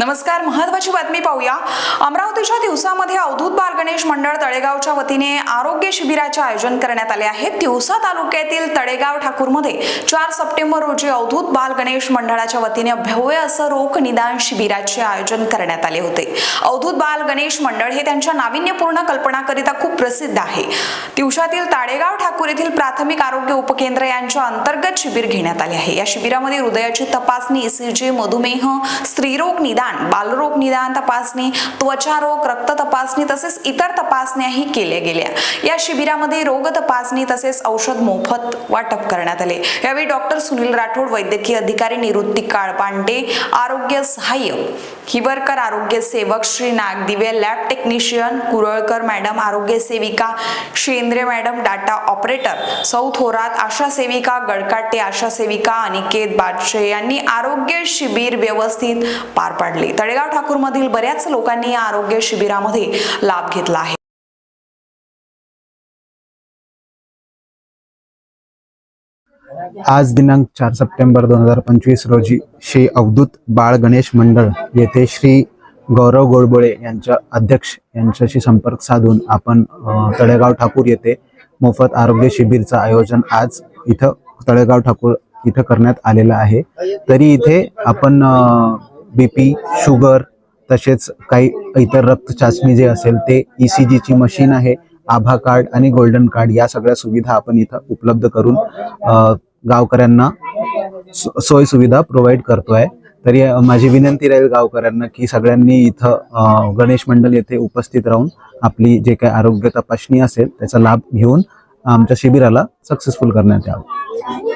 नमस्कार महत्वाची बातमी पाहूया. अमरावतीच्या दिवसामध्ये अवधूत बाल गणेश मंडळ तळेगावच्या वतीने आरोग्य शिबिराचे आयोजन करण्यात आले आहे. दिवसा तालुक्यातील तळेगाव ठाकूरमध्ये चार सप्टेंबर रोजी अवधूत बाल गणेश मंडळाच्या वतीने भव्य असं रोग निदान शिबिराचे आयोजन करण्यात आले होते. अवधूत बाल गणेश मंडळ हे त्यांच्या नाविन्यपूर्ण कल्पनाकरिता खूप प्रसिद्ध आहे. दिवसातील ताळेगाव ठाकूर येथील प्राथमिक आरोग्य उपकेंद्र यांच्या अंतर्गत शिबिर घेण्यात आले आहे. या शिबिरामध्ये हृदयाची तपासणी ईसीजी मधुमेह स्त्रीरोग निदान बालरोग निदान तपासणी त्वचारोग रक्त तपासणी तसेच इतर तपासण्याही केल्या गेल्या. या शिबिरामध्ये रोग तपासणी तसेच औषध मोफत वाटप करण्यात आले. यावेळी डॉक्टर सुनील राठोड वैद्यकीय अधिकारी निवृत्ती काळपांडे आरोग्य सहाय्यक हिवरकर आरोग्य सेवक Shri Nagdive lab technician Kuralkar madam आरोग्य सेविका शेंद्रे मॅडम डाटा ऑपरेटर सौ थोरात आशा सेविका गडकाटे आशा सेविका अनिकेत बादशे यांनी आरोग्य शिबिर व्यवस्थित पार पाडले. तळेगाव ठाकूरमधील बऱ्याच लोकांनी या आरोग्य शिबिरामध्ये लाभ घेतला आहे. आज दिनांक चार सप्टेंबर दोन हजार पंचवीस रोजी श्री अवधूत बाळ गणेश मंडळ येथे श्री गौरव गोडबोळे यांच्या अध्यक्ष यांच्याशी संपर्क साधून आपण तळेगाव ठाकूर येथे मोफत आरोग्य शिबिरचं आयोजन आज इथं तळेगाव ठाकूर इथं करण्यात आलेलं आहे. तरी इथे आपण बी पी शुगर तसेच काही इतर रक्त चाचणी जे असेल ते ई सी जीची मशीन आहे आभा कार्ड आणि गोल्डन कार्ड या सगळ्या सुविधा आपण इथं उपलब्ध करून गावकऱ्यांना सोय सुविधा प्रोव्हाइड करतोय. तरी माझी विनंती राहील गावकऱ्यांना की सगळ्यांनी इथं गणेश मंडळ येथे उपस्थित राहून आपली जे काही आरोग्य तपासणी असेल त्याचा लाभ घेऊन आमच्या शिबिराला सक्सेसफुल करण्यात यावं.